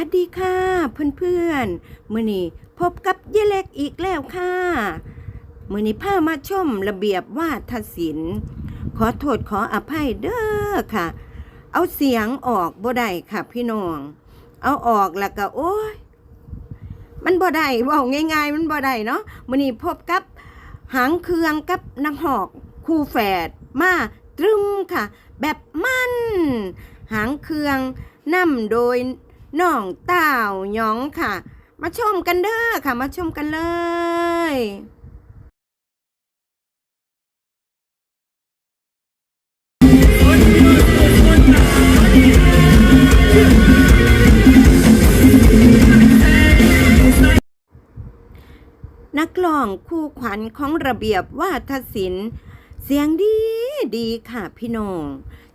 ัสดีค่ะ เพื่อนๆมื่อนี้พบกับเยเล็กอีกแล้วค่ะมื่อนี้พามาชมระเบียบวาทศิลป์ ขอโทษขออภัยเด้อค่ะ เอาเสียงออกบ่ได้ค่ะพี่น้อง เอาออกแล้วก็โอ้ย มันบ่ได้ว่าง่าย ๆ มันบ่ได้เนาะมื่อนี้พบกับหางเครืองกับนักหอกคู่แฝดมาตรึมค่ะ แบบมัน หางเครืองนำโดย น้องเต้าหยองค่ะ มาชมกันเด้อค่ะ มาชมกันเลยนักร้องคู่ขวัญของระเบียบวาทศิลป์ เสียงดีดีค่ะพี่น้อง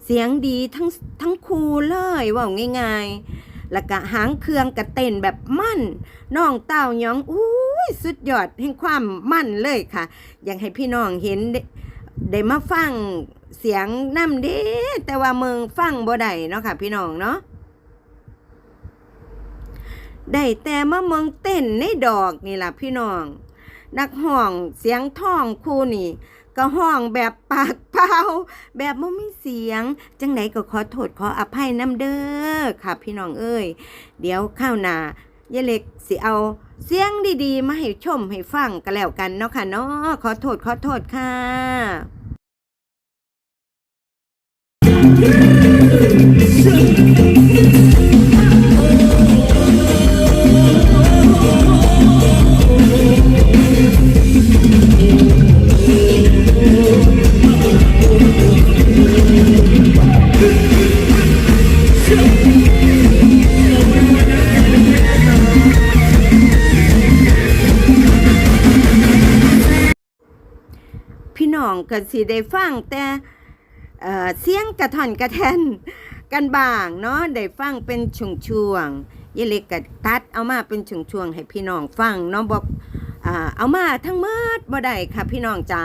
เสียงดีทั้งทั้งคู่เลยว่าง่ายๆ แล้วก็หางเครื่องกระเต้นแบบมั่นน้องเต้ายองอุ้ยสุดยอดแห่งความมั่นเลยค่ะ อยากให้พี่น้องเห็นได้ได้มาฟังเสียงน้ำเด้แต่ว่าเมืองฟังบ่ได้เนาะค่ะ พี่น้องเนาะได้แต่มาเมืองเต้นในดอกนี่ล่ะพี่น้อง นักห้องเสียงท่องคู่นี่ ก็ห้องแบบปาก เปล่าแบบไม่มีเสียง จังไหนก็ขอโทษขออภัยน้ำเด้อค่ะ พี่น้องเอ้ย เดี๋ยวข้าวหนายายเล็กสิเอาเสียงดีๆ มาให้ชมให้ฟังกันแล้วกันเนาะค่ะเนาะขอโทษขอโทษค่ะพี่ น้องก็สิได้ฟังแต่เเสียงกระท่อนกระแทนกันบ้างเนาะได้ฟังเป็นช่วงๆยายเล็กก็ตัดเอามาเป็นช่วงๆให้พี่น้องฟังเนาะบอกเอามาทั้งหมดบ่ได้ค่ะพี่น้องจ๋า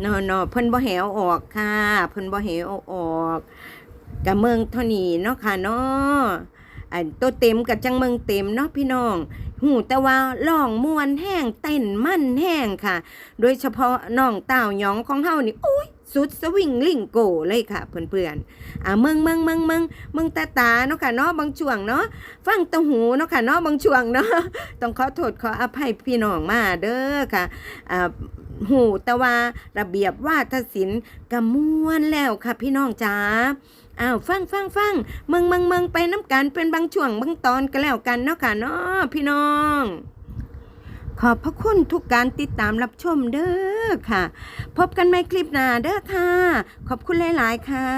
เนาะเนาะเพิ่นบ่แหวออกค่ะเพิ่นบ่แหวอออกกะเมืองเท่านี้เนาะค่ะเนาะ อันตัวเต็มกับจังเมืองเต็มเนาะพี่น้อง หูแต่ว่าร้องมวนแห้งเต้นมั่นแห้งค่ะ โดยเฉพาะน้องเต่าหยองของเฮานี่อุ้ยสุดสวิงลิงโกเลยค่ะเพื่อนๆอ่าเมืองเมืองเมืองเมืองเมืองตาตาเนาะค่ะเนาะบางช่วงเนาะฟังตะหูเนาะค่ะเนาะบางช่วงเนาะต้องขอโทษขออภัยพี่น้องมาเด้อค่ะอ่าหูแต่ว่าระเบียบว่าทศิลป์กะมวนแล้วค่ะพี่น้องจ๋า อ้าวฟังฟังฟังเมืองเมืองเมืองไปน้ำกันเป็นบางช่วงบางตอนก็แล้วกันเนาะค่ะเนาะพี่น้องขอบพระคุณทุกการติดตามรับชมเด้อค่ะ พบกันใหม่คลิปหน้าเด้อค่ะ ขอบคุณหลาย ๆ ค่ะ